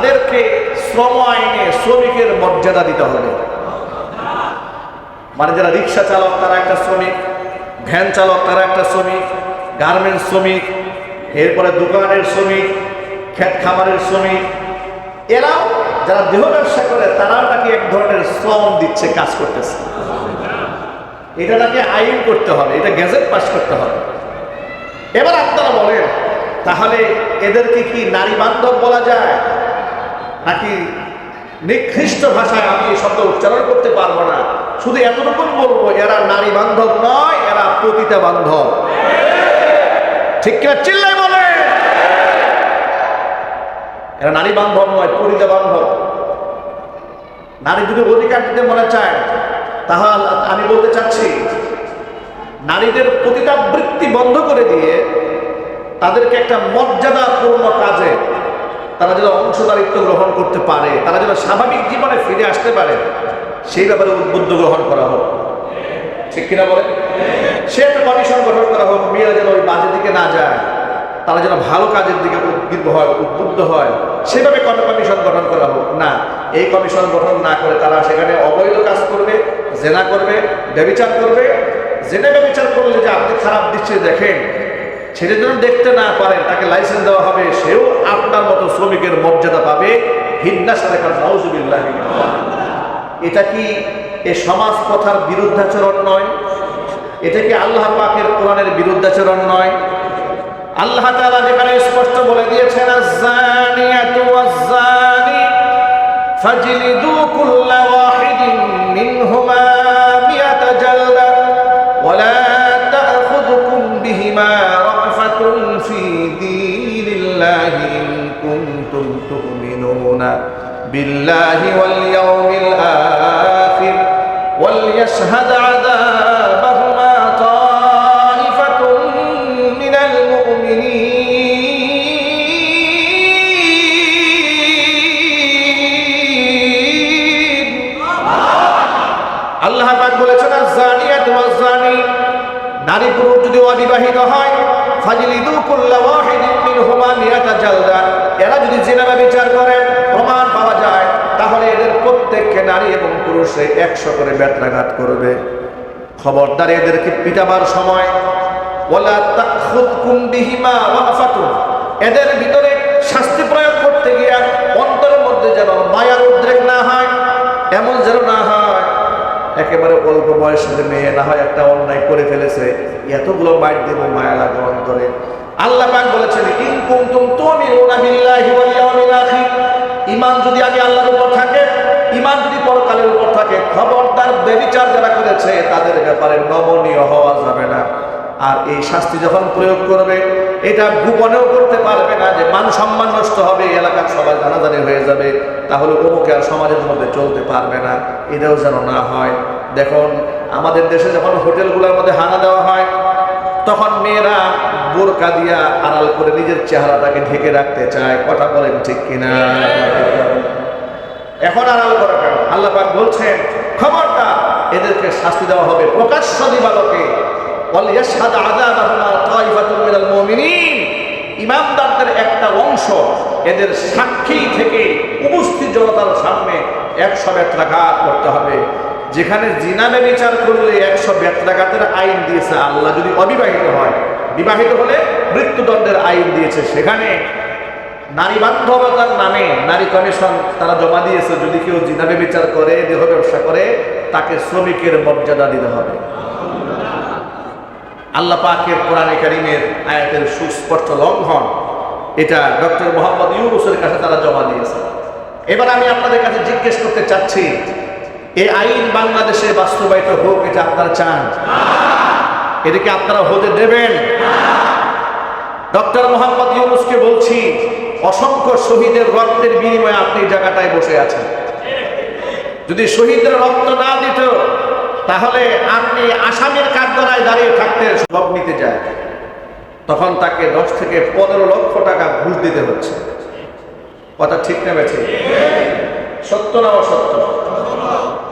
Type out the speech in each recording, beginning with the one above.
তাদেরকে শ্রম আইনে শ্রমিকের মর্যাদা দিতে হবে। মানে যারা রিক্সা চালক, তারা একটা শ্রমিক, ভ্যান চালক, তারা একটা শ্রমিক, গার্মেন্টস শ্রমিক, এরপরে দোকানের শ্রমিক ক্ষেত খামারের শ্রমিক। এরাও যারা দেহ ব্যবসা করে, তারাও নাকি এক ধরনের শ্রম দিচ্ছে, কাজ করতেছে। এটা নাকি আইন করতে হবে, এটা গ্যাজেট পাস করতে হবে। এবার আপনারা বলেন, তাহলে এদেরকে কি নারী বান্ধব বলা যায়? নাকি নিকৃষ্ট ভাষায় আমি এই শব্দ উচ্চারণ করতে পারব না? শুধু এতটুকু বলব, এরা নারী বান্ধব নয়, এরা পতিতা বান্ধব। ঠিক কিনা চিল্লাই বলে এরা নারী বান্ধব নয় পতিতা বান্ধব। নারী যদি অধিকার দিতে মনে চায়, তাহলে আমি বলতে চাচ্ছি, নারীদের পতিতাবৃত্তি বন্ধ করে দিয়ে তাদেরকে একটা মর্যাদাপূর্ণ কাজে তারা যেন অংশদারিত্ব গ্রহণ করতে পারে, তারা যেন স্বাভাবিক জীবনে ফিরে আসতে পারে, সেই ব্যাপারে উদ্বুদ্ধ গ্রহণ করা হোক। ঠিক কিনা বলে সে একটা কমিশন গঠন করা হোক, মেয়েরা যেন ওই বাজে দিকে না যায়, তারা যেন ভালো কাজের দিকে উদ্বুদ্ধ হয় উদ্বুদ্ধ হয়, সেভাবে কোনো কমিশন গঠন করা হোক। না, এই কমিশন গঠন না করে তারা সেখানে অবৈধ কাজ করবে, জেনা করবে, ব্যবিচার করবে। জেনে ব্যবিচার করলে যে আপনি খারাপ দৃষ্টি দেখেন ছেলে যেন দেখতে না পারেন তাকে লাইসেন্স দেওয়া হবে, সেও আপনার মতো শ্রমিকের মর্যাদা পাবে। এটা কি এ সমাজ প্রথার বিরুদ্ধাচরণ নয়? এটা কি আল্লাহ পাকের কোরআনের বিরুদ্ধাচরণ নয়? আল্লাহ তাআলা যেখানে স্পষ্ট বলে দিয়েছেন ফাজলিদু কুল্লা বিল্লাহি ওয়াল ইয়াউমিল আখির وليشهد عذابهما طائفة من المؤمنين আল্লাহ পাক বলেছেন জানিয়াত ওয়াজানি নারী পুরুষ যদি অবিবাহিত হয় ফাজিলিদু কুল্লা ওয়াহিদিন মিনহুমা মিয়াতা জালদা এরা যদি জিনা বিচার করে প্রমাণ পাওয়া যায়, তাহলে এদের প্রত্যেককে নারী এবং পুরুষে একশো করে ব্যত্রাঘাত করবে। খবরদার এদেরকে পিটাবার সময় এদের ভিতরে শাস্তি প্রয়োগ করতে গিয়া অন্তরের মধ্যে যেন মায়ার উদ্রেক না হয়, এমন যেন না হয়, একেবারে অল্প বয়সের মেয়ে না হয় একটা অন্যায় করে ফেলেছে। এতগুলো মাইট দেব মায়া লাগে অন্তরে। আল্লাহ বলেছেন, ইন কুনতুম তুমিনুনা বিল্লাহি ওয়াল আখির। বেবিচার যারা করেছে তাদের ব্যাপারে নমনীয় হওয়া যাবে না। আর এই শাস্তি যখন প্রয়োগ করবে, এটা গোপনেও করতে পারবে না যে মান সম্মান নষ্ট হবে এলাকার সবাই জানাজানি হয়ে যাবে, তাহলে অমুকে আর সমাজের মধ্যে চলতে পারবে না। এটাও যেন না হয়। দেখুন, আমাদের দেশে যখন হোটেলগুলোর মধ্যে হানা দেওয়া হয়, তখন মেয়েরা বোরকা দিয়া আড়াল করে নিজের চেহারাটাকে ঢেকে রাখতে চায়। কথা বলেন ঠিক কিনা? এখন আড়াল করা কেন আল্লাহ পাক বলছেন খবরটা এদেরকে শাস্তি দেওয়া হবে প্রকাশ্য দিবালোকে। ইমামদারদের একটা অংশ এদের সাক্ষী থেকে উপস্থিত জনতার সামনে একশো বেত্রাঘাত করতে হবে। যেখানে জিনামে বিচার করলে একশো বেত্রাঘাতের আইন দিয়েছে আল্লাহ, যদি অবিবাহিত হয়। বিবাহিত হলে মৃত্যুদণ্ডের আইন দিয়েছে সেখানে। নারী বান্ধবতার নামে নারী কমিশন তারা জমা দিয়েছে, যদি কেউ জিনাবে বিচার করে, দেহ ব্যবসা করে, তাকে শ্রমিকের মর্যাদা দিতে হবে। আল্লাহ পাকের কোরআনে কারিমের আয়াতের সুস্পষ্ট লঙ্ঘন, এটা ডক্টর মোহাম্মদ ইউনুসের কাছে তারা জমা দিয়েছে। এবার আমি আপনাদের কাছে জিজ্ঞেস করতে চাচ্ছি এই আইন বাংলাদেশে বাস্তবায়িত হোক, এটা আপনারা চান? এটাকে আপনারা হতে দেবেন? ডক্টর মোহাম্মদ ইউনুসকে বলছি অসংখ্য শহীদের রক্তের বিনিময়ে আপনি জায়গাটায় বসে আছেন। যদি শহীদের রক্ত না দিত, তাহলে আপনি আসামের কাঠগড়ায় দাঁড়িয়ে থাকতে সব নিতে যায়। তখন তাকে দশ থেকে পনেরো লক্ষ টাকা ঘুষ দিতে হচ্ছে। কথা ঠিক না বেছে সত্য না অসত্য?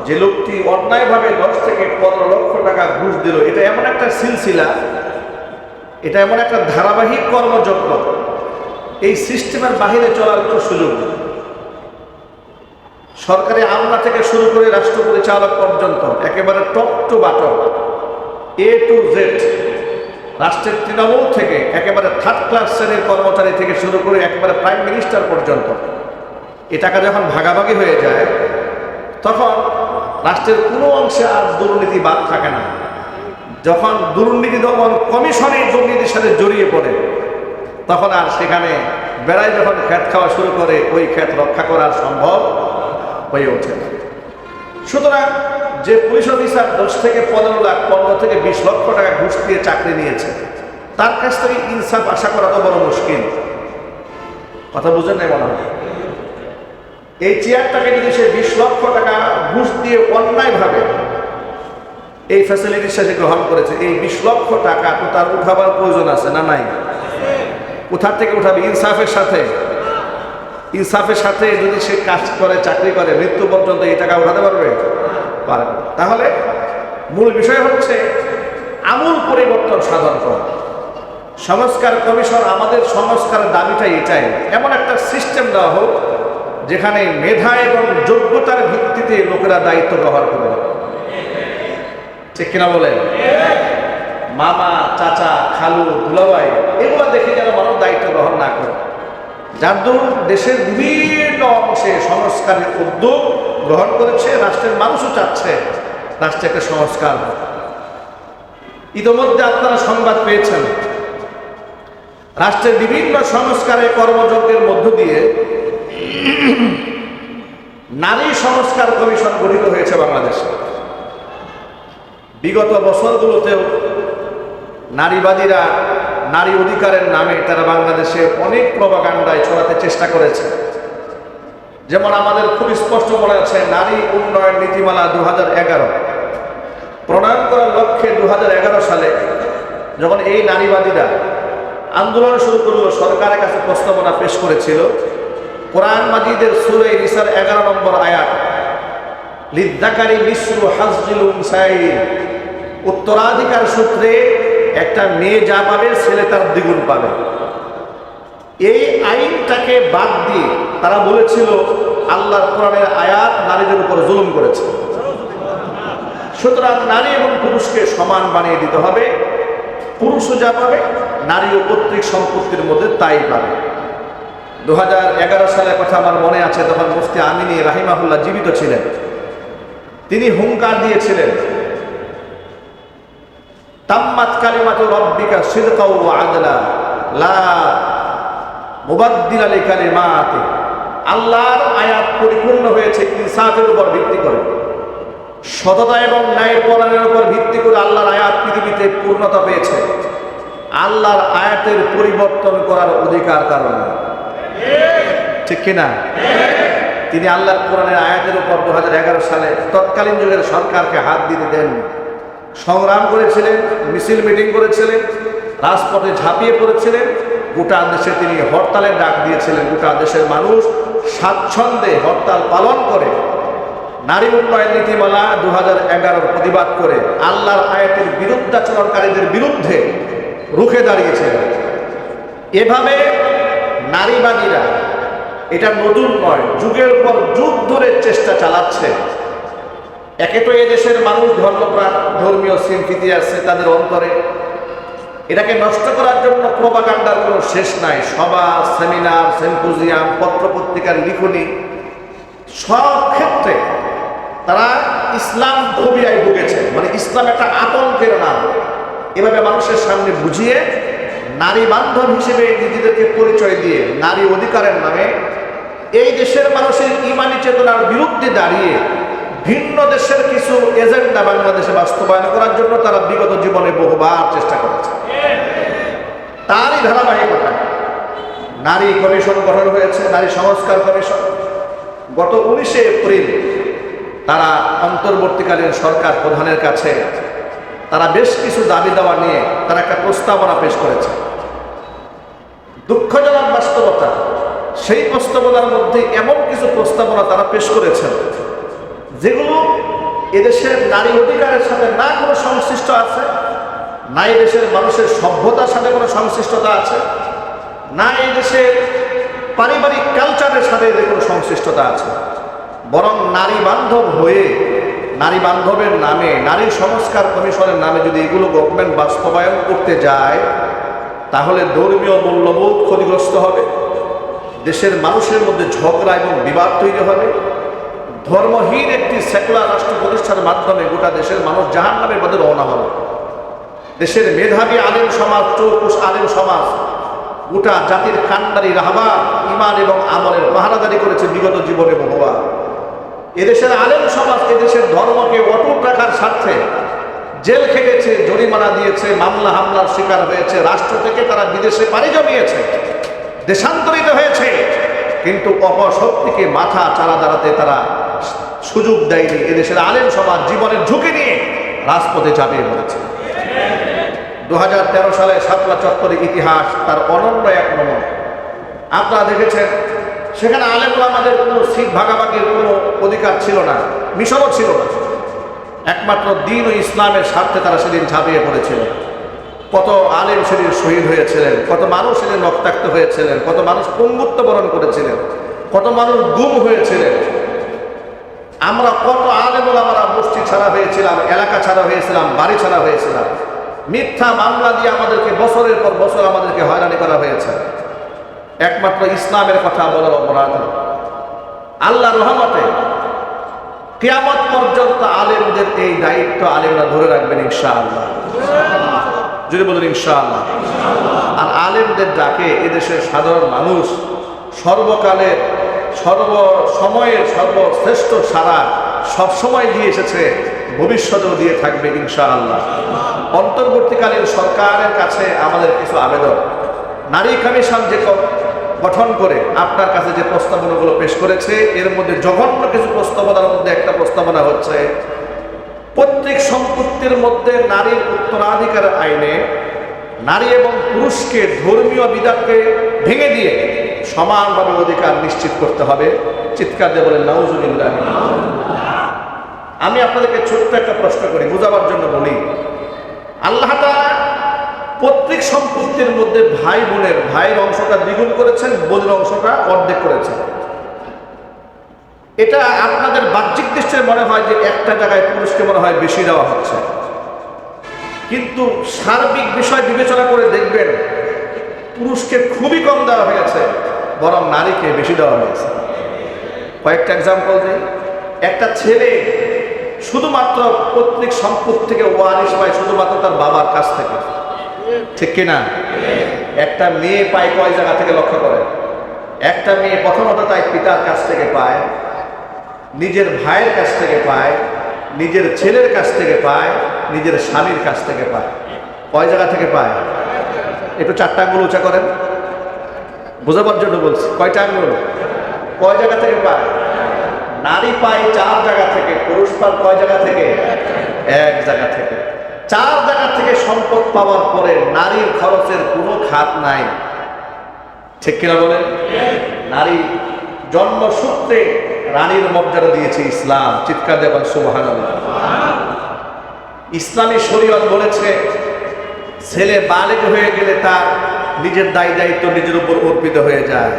যে লোকটি অন্যায়ভাবে দশ থেকে পনেরো লক্ষ টাকা ঘুষ দিল, এটা এমন একটা সিলসিলা, এটা এমন একটা ধারাবাহিক কর্মযজ্ঞ। এই সিস্টেমের বাহিরে চলার কোনো সুযোগ নেই। সরকারি আমলা থেকে শুরু করে রাষ্ট্র পরিচালক পর্যন্ত একেবারে top to bottom A to Z রাষ্ট্রের তৃণমূল থেকে একেবারে থার্ড ক্লাস শ্রেণির কর্মচারী থেকে শুরু করে একেবারে প্রাইম মিনিস্টার পর্যন্ত। এ টাকা যখন ভাগাভাগি হয়ে যায়, তখন রাষ্ট্রের কোনো অংশে আর দুর্নীতি বাদ থাকে না। যখন দুর্নীতি দমন কমিশনের দুর্নীতির সাথে জড়িয়ে পড়ে তখন আর সেখানে বেড়ায় যখন খ্যাত খাওয়া শুরু করে, ওই খ্যাত রক্ষা করা সম্ভব হয়ে ওঠে না। সুতরাং যে পুলিশ অফিসার দশ থেকে পনেরো লাখ, পনেরো থেকে বিশ লক্ষ টাকা ঘুষ দিয়ে চাকরি নিয়েছে, তার কাছ থেকে ইনসাফ আশা করা তো বড় মুশকিল। কথা বুঝেন নাই মনে হয়? এই চেয়ারটাকে যদি সে বিশ লক্ষ টাকা ঘুষ দিয়ে অন্যায়ভাবে এই ফ্যাসিলিটির সাথে গ্রহণ করেছে, এই বিশ লক্ষ টাকা তো তার উঠাবার প্রয়োজন আছে না নাই? কোথার থেকে উঠাবে? ইনসাফের সাথে। ইনসাফের সাথে যদি সে কাজ করে, চাকরি করে, মৃত্যু পর্যন্ত এই টাকা উঠাতে পারবে? পারবে তাহলে মূল বিষয় হচ্ছে আমূল পরিবর্তন সাধন করা। সংস্কার কমিশন আমাদের সংস্কারের দাবিটা এটাই। এমন একটা সিস্টেম দেওয়া হোক, যেখানে মেধা এবং যোগ্যতার ভিত্তিতে লোকেরা দায়িত্ব গ্রহণ করবে। ঠিক কিনা বলেন? মামা, চাচা, খালু, দুলাভাই, এগুলো দেখে যেন মানুষ দায়িত্ব গ্রহণ না করে যার দরুন দেশের বিভিন্ন অংশে সংস্কারের উদ্যোগ গ্রহণ করেছে, রাষ্ট্রের মানুষও চাচ্ছে রাষ্ট্রে একটা সংস্কার। ইতোমধ্যে আপনারা সংবাদ পেয়েছেন, রাষ্ট্রের বিভিন্ন সংস্কারের কর্মযজ্ঞের মধ্য দিয়ে নারী সংস্কার কমিশন গঠিত হয়েছে বাংলাদেশে বিগত বছরগুলোতেও নারীবাদীরা নারী অধিকারের নামে তারা বাংলাদেশে অনেক প্রবাগান্ডায় ছড়াতে চেষ্টা করেছে। যেমন আমাদের খুব স্পষ্ট মনে আছে, নারী উন্নয়ন নীতিমালা দু প্রণয়ন করার লক্ষ্যে দুহাজার এগারো সালে যখন এই নারীবাদীরা আন্দোলন শুরু করল, সরকারের কাছে প্রস্তাবনা পেশ করেছিল, কোরআন মাজিদের সুরে নিসার এগারো নম্বর আয়াত, লিদ্দাকারী মিশ্র উনসাইল উত্তরাধিকার সূত্রে একটা মেয়ে যা পাবে, ছেলে তার দ্বিগুণ পাবে। এই আইনটাকে বাদ দিয়ে তারা বলেছিল, আল্লাহর কোরআনের আয়াত নারীদের উপর জুলুম করেছে। সুতরাং নারী এবং পুরুষকে সমান বানিয়ে দিতে হবে। পুরুষও যা পাবে নারী ও পৈতৃক সম্পত্তির মধ্যে তাই পাবে। দু হাজার এগারো সালের কথা আমার মনে আছে, তখন মুফতি আমিনী রাহিমাহুল্লাহ জীবিত ছিলেন। তিনি হুঙ্কার দিয়েছিলেন তাম্মাত কালিমাতু রব্বিকা সিদকাউ ওয়া আদলা। লা মুবাদ্দিলা লিকালিমাতি আল্লাহর আয়াত পরিপূর্ণ হয়েছে ইনসাফের উপর ভিত্তি করে। সততা এবং ন্যায় পরায়ণের উপর ভিত্তি করে আল্লাহর আয়াত পৃথিবীতে পূর্ণতা পেয়েছে। আল্লাহর আয়াতের পরিবর্তন করার অধিকার কারণে ঠিক কিনা? তিনি আল্লাহর কোরআনের আয়াতের উপর দু হাজার এগারো সালে তৎকালীন যুগের সরকারকে হাত দিতে দেন সংগ্রাম করেছিলেন, মিছিল মিটিং করেছিলেন, রাজপথে ঝাঁপিয়ে পড়েছিলেন, গোটা দেশে তিনি হরতালের ডাক দিয়েছিলেন। গোটা দেশের মানুষ স্বাচ্ছন্দ্যে হরতাল পালন করে, নারী উন্নয়ন নীতিমালা দু হাজার এগারো প্রতিবাদ করে আল্লাহর আয়াতের বিরুদ্ধাচরণকারীদের বিরুদ্ধে রুখে দাঁড়িয়েছিলেন এভাবে নারীবাদীরা, এটা নতুন নয়, যুগের পর যুগ ধরে চেষ্টা চালাচ্ছে। একে তো এদেশের মানুষ ধর্মপ্রাণ, ধর্মীয় সিম্পিতি আছে তাদের অন্তরে। এটাকে নষ্ট করার জন্য প্রবাকাণ্ডার কোনো শেষ নাই। সভা সেমিনার, সেম্পোজিয়াম, পত্রপত্রিকার লিখনি, সব ক্ষেত্রে তারা ইসলাম ফোবিয়ায় ভুগেছে। মানে ইসলাম একটা আতঙ্কের নাম। এভাবে মানুষের সামনে বুঝিয়ে নারী বান্ধব হিসেবে নিজেদেরকে পরিচয় দিয়ে নারী অধিকারের নামে এই দেশের মানুষের ইমানি চেতনার বিরুদ্ধে দাঁড়িয়ে ভিন্ন দেশের কিছু এজেন্ডা বাংলাদেশে বাস্তবায়ন করার জন্য তারা বিগত জীবনে বহুবার চেষ্টা করেছে। তারই ধারাবাহিকতা। নারী কমিশন গঠন হয়েছে, নারী সংস্কার কমিশন। গত উনিশে এপ্রিল তারা অন্তর্বর্তীকালীন সরকার প্রধানের কাছে তারা বেশ কিছু দাবি দেওয়া নিয়ে তারা একটা প্রস্তাবনা পেশ করেছে। দুঃখজনক বাস্তবতা, সেই প্রস্তাবনার মধ্যে এমন কিছু প্রস্তাবনা তারা পেশ করেছেন যেগুলো এদেশের নারী অধিকারের সাথে না কোনো সংশ্লিষ্ট আছে, না এই দেশের মানুষের সভ্যতার সাথে কোনো সংশ্লিষ্টতা আছে, না দেশের পারিবারিক কালচারের সাথে এদের কোনো সংশ্লিষ্টতা আছে। বরং নারী বান্ধব হয়ে, নারী বান্ধবের নামে, নারী সংস্কার কমিশনের নামে যদি এগুলো গভর্নমেন্ট বাস্তবায়ন করতে যায়, তাহলে ধর্মীয় মূল্যবোধ ক্ষতিগ্রস্ত হবে, দেশের মানুষের মধ্যে ঝগড়া এবং বিবাদ তৈরি হবে ধর্মহীন একটি সেকুলার রাষ্ট্র প্রতিষ্ঠার মাধ্যমে গোটা দেশের মানুষ জাহান নামের পথে রওনা হবে দেশের মেধাবী আলেম সমাজ, চৌকুশ আলেম সমাজ, গোটা জাতির কান্ডারি রাহবা ইমান এবং আমলের পাহারাদারি করেছে বিগত জীবনে বহুবা এদেশের আলেম সমাজ এদেশের ধর্মকে অটুট রাখার স্বার্থে জেল খেটেছে, জরিমানা দিয়েছে, মামলা হামলার শিকার হয়েছে, রাষ্ট্র থেকে তারা বিদেশে পাড়ি জমিয়েছে, দেশান্তরিত হয়েছে, কিন্তু অপশক্তিকে মাথা চারা দাঁড়াতে তারা সুযোগ দেয়নি এদেশের আলেম সমাজ জীবনের ঝুঁকি নিয়ে রাজপথে চাপিয়ে পড়েছে। দু হাজার তেরো সালে সাতলা চত্বরের ইতিহাস তার অনন্য এক নমন। আপনারা দেখেছেন, সেখানে আলেমুল আমাদের কোনো সিট ভাগাভাগির কোনো অধিকার ছিল না, মিশনও ছিল না। একমাত্র দিন ও ইসলামের স্বার্থে তারা সেদিন ঝাঁপিয়ে পড়েছিল। কত আলেম সেদিন শহীদ হয়েছিলেন, কত মানুষ সেদিন রক্তাক্ত হয়েছিলেন, কত মানুষ পঙ্গুত্ব বরণ করেছিলেন, কত মানুষ গুম হয়েছিলেন। আমরা কত আলেমুল আমরা গোষ্ঠী ছাড়া হয়েছিলাম, এলাকা ছাড়া হয়েছিলাম, বাড়ি ছাড়া হয়েছিলাম। মিথ্যা মামলা দিয়ে আমাদেরকে বছরের পর বছর আমাদেরকে হয়রানি করা হয়েছে। একমাত্র ইসলামের কথা বলার অপরাধ। আল্লাহ রহমতে কিয়ামত পর্যন্ত আলেমদের এই দায়িত্ব আলেমরা ধরে রাখবেন ইনশাআল্লাহ। যদি বলেন ইনশাআল্লাহ। আর আলেমদের ডাকে এদেশের সাধারণ মানুষ সর্বকালের সর্ব সময়ের সর্বশ্রেষ্ঠ সারা সবসময় দিয়ে এসেছে, ভবিষ্যতেও দিয়ে থাকবে ইনশাআল্লাহ। অন্তর্বর্তীকালীন সরকারের কাছে আমাদের কিছু আবেদন। নারী কমিশন যে গঠন করে, আপনার কাছে যে প্রস্তাবনাগুলো পেশ করেছে, এর মধ্যে জঘন্য কিছু প্রস্তাবনার মধ্যে একটা প্রস্তাবনা হচ্ছে প্রত্যেক সম্পত্তির মধ্যে নারীর উত্তরাধিকার আইনে নারী এবং পুরুষকে ধর্মীয় বিধানকে ভেঙে দিয়ে সমানভাবে অধিকার নিশ্চিত করতে হবে। চিৎকার দিয়ে বলেন, নাউজুবিল্লাহ আমি আপনাদেরকে ছোট্ট একটা প্রশ্ন করি, বোঝাবার জন্য বলি। আল্লাহ প্রত্যেক সম্পত্তির মধ্যে ভাই বোনের, ভাইয়ের অংশটা দ্বিগুণ করেছেন, বোনের অংশটা অর্ধেক করেছেন। এটা আপনাদের বাহ্যিক দৃষ্টিতে মনে হয় যে একটা জায়গায় পুরুষকে মনে হয় বেশি দেওয়া হচ্ছে। কিন্তু সার্বিক বিষয় বিবেচনা করে দেখবেন, পুরুষকে খুবই কম দেওয়া হয়েছে। বরং নারীকে বেশি দেওয়া হয়েছে। কয়েকটা এক্সাম্পল দিই। একটা ছেলে শুধুমাত্র প্রত্যেক সম্পদ থেকে ওয়ারিশ পায়, শুধুমাত্র তার বাবার কাছ থেকে। ঠিক কিনা? একটা মেয়ে পায় কয় জায়গা থেকে লক্ষ্য করে একটা মেয়ে প্রথমত তাই পিতার কাছ থেকে পায়, নিজের ভাইয়ের কাছ থেকে পায়, নিজের ছেলের কাছ থেকে পায়, নিজের স্বামীর কাছ থেকে পায়। কয় জায়গা থেকে পায়? একটু চারটা আঙ্গুল উঁচা করেন। বোঝাবার জন্য বলছি কয়টা আঙ্গুল কয় জায়গা থেকে পায়? নারী পায় চার জায়গা থেকে, পুরুষ পায় কয় জায়গা থেকে? এক জায়গা থেকে। চার জায়গা থেকে সম্পদ পাওয়ার পরে নারীর খরচের কোনো খাত নাই। ঠিক কিনা বলেন? নারী জন্মসূত্রে রানীর মর্যাদা দিয়েছে ইসলাম। চিৎকার দেবেন সুবাহান ইসলামী শরীয়ত বলেছে, ছেলে বালেক হয়ে গেলে তার নিজের দায় দায়িত্ব নিজের উপর অর্পিত হয়ে যায়।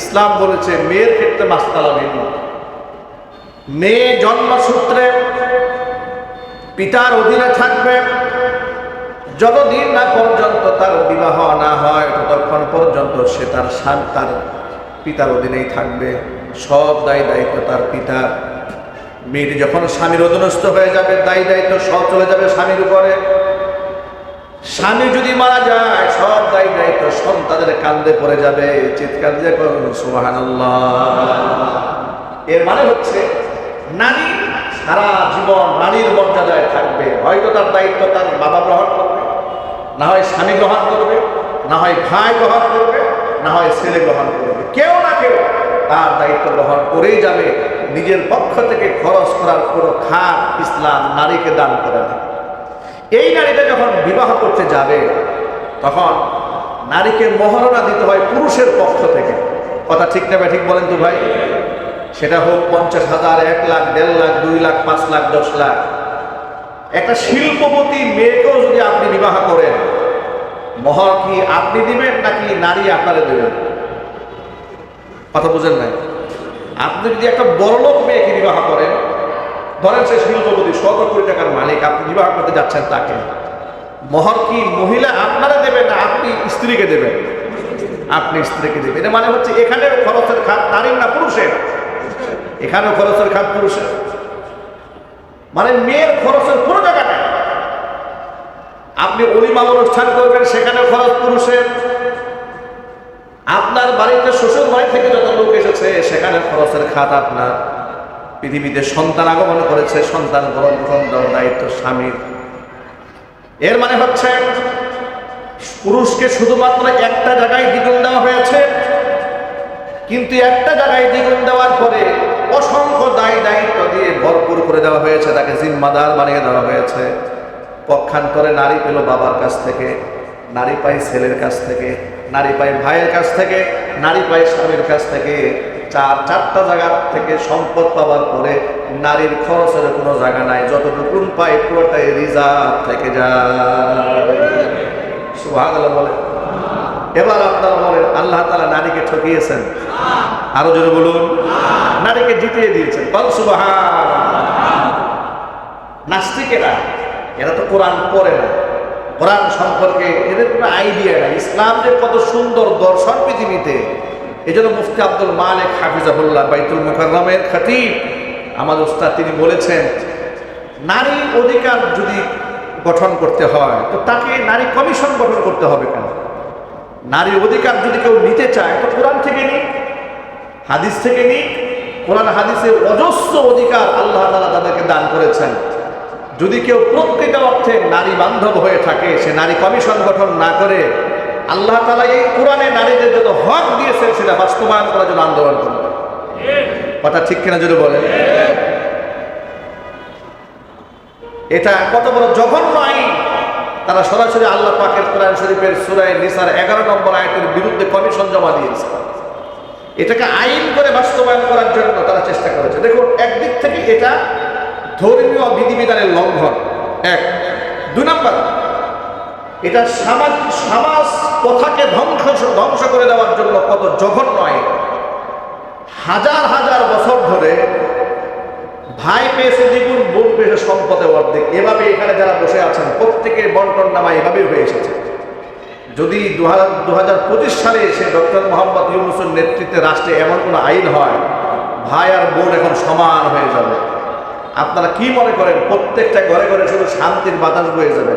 ইসলাম বলেছে, মেয়ের ক্ষেত্রে মাস্তালা ভিন্ন মেয়ে জন্মসূত্রে পিতার অধীনে থাকবে। যতদিন না পর্যন্ত তার বিবাহ না হয়, ততক্ষণ পর্যন্ত সে তার স্বামী, তার পিতার অধীনেই থাকবে। সব দায় দায়িত্ব তার পিতার। মেয়েটি যখন স্বামীর অধীনস্থ হয়ে যাবে, দায় দায়িত্ব সব চলে যাবে স্বামীর উপরে। স্বামী যদি মারা যায়, সব দায় দায়িত্ব সন্তানের কান্দে পড়ে যাবে। চিৎকার দিয়ে করুন সুবাহান এর মানে হচ্ছে নারী সারা জীবন নারীর মর্যাদায় থাকবে। হয়তো তার দায়িত্ব তার বাবা গ্রহণ করবে, না হয় স্বামী গ্রহণ করবে, না হয় ভাই গ্রহণ করবে, না হয় ছেলে গ্রহণ করবে। কেউ না কেউ তার দায়িত্ব গ্রহণ করেই যাবে। নিজের পক্ষ থেকে খরচ করার কোনো খাত ইসলাম নারীকে দান করে না। এই নারীটা যখন বিবাহ করতে যাবে, তখন নারীকে মহারণা দিতে হয় পুরুষের পক্ষ থেকে। কথা ঠিক না ঠিক বলেন তো ভাই? সেটা হোক পঞ্চাশ হাজার, এক লাখ, দেড় লাখ, দুই লাখ, পাঁচ লাখ, দশ লাখ। একটা শিল্পপতি মেয়েকেও যদি আপনি বিবাহ করেন, মহর কি আপনি দিবেন নাকি নারী আপনারে দেবেন? কথা বুঝেন নাই? আপনি যদি একটা বড়লোক মেয়েকে বিবাহ করেন ধরেন সে শিল্পপতি শত কোটি টাকার মালিক, আপনি বিবাহ করতে যাচ্ছেন তাকে। মহর কি মহিলা আপনারা দেবেন না আপনি স্ত্রীকে দেবেন? আপনি স্ত্রীকে দেবেন। এটা মানে হচ্ছে এখানে খরচের খাত নারীর না পুরুষের? এখানেও খরচের খাত পুরুষের। মানে মেয়ের খরচের কোনো জায়গা আপনি অলিমা অনুষ্ঠান করবেন সেখানে খরচ পুরুষের। আপনার বাড়িতে শ্বশুর বাড়ি থেকে যত লোক এসেছে, সেখানে খরচের খাত আপনার পৃথিবীতে সন্তান আগমন করেছে, সন্তান গ্রহণ দেওয়ার দায়িত্ব স্বামীর। এর মানে হচ্ছে, পুরুষকে শুধুমাত্র একটা জায়গায় দ্বিগুণ দেওয়া হয়েছে, কিন্তু একটা জায়গায় দ্বিগুণ দেওয়ার পরে অসংখ্য দায় দায়িত্ব দিয়ে ভরপুর করে দেওয়া হয়েছে, তাকে জিম্মাদার বানিয়ে দেওয়া হয়েছে। পক্ষান্তরে নারী পেল বাবার কাছ থেকে, নারী পাই ছেলের কাছ থেকে, নারী পাই ভাইয়ের কাছ থেকে, নারী পাই স্বামীর কাছ থেকে। চার, চারটা জায়গা থেকে সম্পদ পাওয়ার পরে নারীর খরচের কোনো জায়গা নাই যতটুকুন পাই পুরোটাই রিজার্ভ থেকে যায়। বলে। এবার আপনারা বলেন, আল্লাহ তালা নারীকে ঠকিয়েছেন? আরও জোরে বলুন। নারীকে জিতিয়ে দিয়েছেন। বল সুবাহান নাস্তিকেরা, এরা তো কোরআন পড়ে না। কোরআন সম্পর্কে এদের কোনো আইডিয়া নাই। ইসলাম যে কত সুন্দর দর্শন পৃথিবীতে এই জন্য মুফতি আব্দুল মালিক হাফিজাহুল্লাহ বাইতুল মুকাররমের খাতিব আমাদের উস্তাদ তিনি বলেছেন, নারী অধিকার যদি গঠন করতে হয়, তো তাকে নারী কমিশন গঠন করতে হবে কেন? নারী অধিকার যদি কেউ নিতে চায়, তো কোরআন থেকে নিক, হাদিস থেকে নিক, কোরআন হাদিসের অজস্র অধিকার আল্লাহ তালা তাদেরকে দান করেছেন। যদি কেউ প্রকৃত অর্থে নারী বান্ধব হয়ে থাকে, সে নারী কমিশন গঠন না করে আল্লাহ তালা এই কোরআনে নারীদের যত হক দিয়েছেন সেটা বাস্তবায়ন করার জন্য আন্দোলন করবে কথা ঠিক কিনা যদি বলেন? এটা কত বড় জঘন্য আইন। তারা সরাসরি আল্লাহ পাকের কোরআন শরীফের সুরায় নিসার এগারো নম্বর আয়তের বিরুদ্ধে কমিশন জমা দিয়েছে। এটাকে আইন করে বাস্তবায়ন করার জন্য তারা চেষ্টা করেছে। দেখুন, একদিক থেকে এটা ধর্মীয় বিধিবিধানের লঙ্ঘন। এক। দুই নম্বর এটা সমাজ সমাজ কথাকে ধ্বংস ধ্বংস করে দেওয়ার জন্য কত জঘন্য আইন হাজার হাজার বছর ধরে ভাই পেয়েছে দ্বিগুণ, বোন পেয়েছে সম্পদে অর্ধেক। এভাবে এখানে যারা বসে আছেন প্রত্যেকের বন্টন নামা এভাবেই হয়ে এসেছে। যদি দু হাজার পঁচিশ সালে এসে ডক্টর মোহাম্মদ ইউনুসের নেতৃত্বে রাষ্ট্রে এমন কোনো আইন হয়, ভাই আর বোন এখন সমান হয়ে যাবে। আপনারা কি মনে করেন, প্রত্যেকটা ঘরে ঘরে শুধু শান্তির বাতাস বয়ে যাবে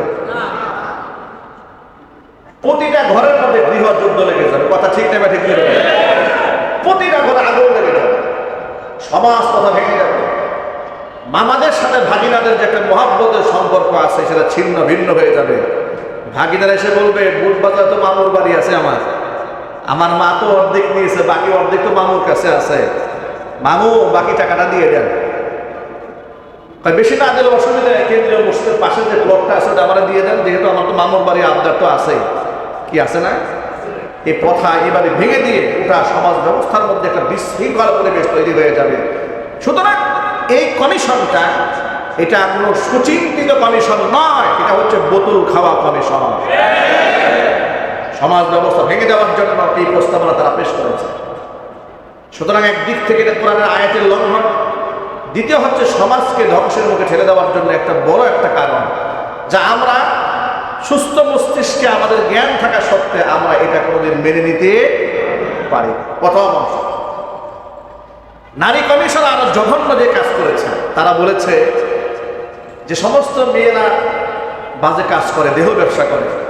প্রতিটা ঘরের মধ্যে গৃহ যুদ্ধ লেগে যাবে কথা ঠিক নেবে ঠিক নেবে প্রতিটা ঘরে আগুন লেগে যাবে। সমাজ কথা ভেঙে যাবে। মামাদের সাথে ভাগিনাদের যে একটা মহাব্বতের সম্পর্ক আছে, সেটা ছিন্ন ভিন্ন হয়ে যাবে। ভাগিনারা এসে বলবে, বুট বাজার তো মামুর বাড়ি আছে আমার। আমার মা তো অর্ধেক নিয়েছে বাকি অর্ধেক তো মামুর কাছে আছে। মামু, বাকি টাকাটা দিয়ে দেন। বেশি না দিলে অসুবিধা কেন্দ্রীয় মসজিদের পাশে যে প্লটটা আছে, ওটা আমরা দিয়ে দেন। যেহেতু আমার তো মামুর বাড়ি আবদার তো আছে কি আছে না? এই প্রথা এবারে ভেঙে দিয়ে ওটা সমাজ ব্যবস্থার মধ্যে একটা বিশৃঙ্খল পরিবেশ তৈরি হয়ে যাবে। সুতরাং এই কমিশনটা, এটা কোনো সুচিন্তিত কমিশন নয়, এটা হচ্ছে বোতল খাওয়া কমিশন। সমাজ ব্যবস্থা ভেঙে দেওয়ার জন্য এই প্রস্তাবনা তারা পেশ করেছে। সুতরাং একদিক থেকে এটা কোরআনের আয়াতের লঙ্ঘন। দ্বিতীয় হচ্ছে সমাজকে ধ্বংসের মুখে ঠেলে দেওয়ার জন্য একটা বড় একটা কারণ, যা আমরা সুস্থ মস্তিষ্কে আমাদের জ্ঞান থাকা সত্ত্বে আমরা এটা কোনোদিন মেনে নিতে পারি প্রথম নারী কমিশন আরও জঘন্য যে কাজ করেছে, তারা বলেছে যে সমস্ত মেয়েরা বাজে কাজ করে, দেহ ব্যবসা করে।